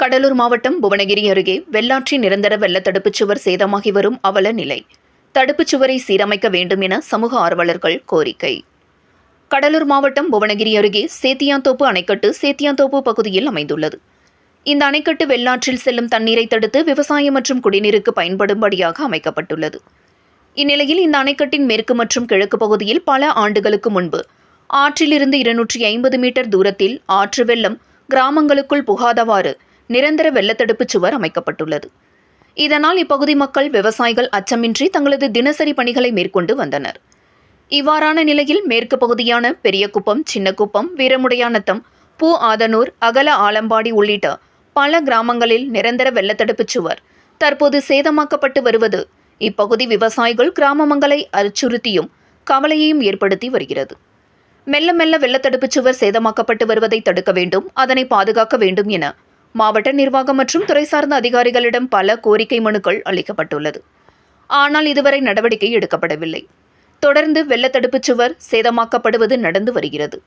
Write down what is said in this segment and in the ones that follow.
கடலூர் மாவட்டம் புவனகிரி அருகே வெள்ளாற்றி நிரந்தர வெள்ளத்தடுப்புச் சுவர் சேதமாகி வரும் அவல நிலை. தடுப்புச் சுவரை சீரமைக்க வேண்டும் என சமூக ஆர்வலர்கள் கோரிக்கை. கடலூர் மாவட்டம் புவனகிரி அருகே சேத்தியாந்தோப்பு அணைக்கட்டு சேத்தியாந்தோப்பு பகுதியில் அமைந்துள்ளது. இந்த அணைக்கட்டு வெள்ளாற்றில் செல்லும் தண்ணீரை தடுத்து விவசாயம் மற்றும் குடிநீருக்கு பயன்படும்படியாக அமைக்கப்பட்டுள்ளது. இந்நிலையில் இந்த அணைக்கட்டின் மேற்கு மற்றும் கிழக்கு பகுதியில் பல ஆண்டுகளுக்கு முன்பு ஆற்றிலிருந்து இருநூற்றி ஐம்பது மீட்டர் தூரத்தில் ஆற்று வெள்ளம் கிராமங்களுக்குள் புகாதவாறு நிரந்தர வெள்ளத்தடுப்புச் சுவர் அமைக்கப்பட்டுள்ளது. இதனால் இப்பகுதி மக்கள் விவசாயிகள் அச்சமின்றி தங்களது தினசரி பணிகளை மேற்கொண்டு வந்தனர். இவ்வாறான நிலையில் மேற்கு பகுதியான பெரியகுப்பம் சின்னக்குப்பம் வீரமுடையானத்தம் பூ ஆதனூர் அகல ஆலம்பாடி உள்ளிட்ட பல கிராமங்களில் நிரந்தர வெள்ளத்தடுப்பு சுவர் தற்போது சேதமாக்கப்பட்டு வருவது இப்பகுதி விவசாயிகள் கிராமமங்களை அச்சுறுத்தியும் கவலையையும் ஏற்படுத்தி வருகிறது. மெல்ல மெல்ல வெள்ளத்தடுப்புச் சுவர் சேதமாக்கப்பட்டு வருவதை தடுக்க வேண்டும் அதனை பாதுகாக்க வேண்டும் என மாவட்ட நிர்வாகம் மற்றும் துறை சார்ந்த அதிகாரிகளிடம் பல கோரிக்கை மனுக்கள் அளிக்கப்பட்டுள்ளது. ஆனால் இதுவரை நடவடிக்கை எடுக்கப்படவில்லை. தொடர்ந்து வெள்ளத்தடுப்புச் சுவர் சேதமாக்கப்படுவது நடந்து வருகிறது.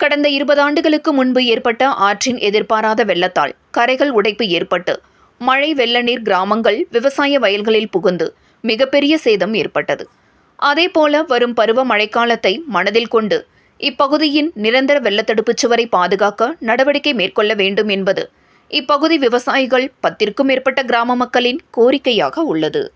கடந்த இருபது ஆண்டுகளுக்கு முன்பு ஏற்பட்ட ஆற்றின் எதிர்பாராத வெள்ளத்தால் கரைகள் உடைப்பு ஏற்பட்டு மழை வெள்ள நீர் கிராமங்கள் விவசாய வயல்களில் புகுந்து மிகப்பெரிய சேதம் ஏற்பட்டது. அதேபோல வரும் பருவ மழைக்காலத்தை மனதில் கொண்டு இப்பகுதியின் நிரந்தர வெள்ளத்தடுப்பு சுவரை பாதுகாக்க நடவடிக்கை மேற்கொள்ள வேண்டும் என்பது இப்பகுதி விவசாயிகள் பத்திற்கும் மேற்பட்ட கிராம மக்களின் கோரிக்கையாக உள்ளது.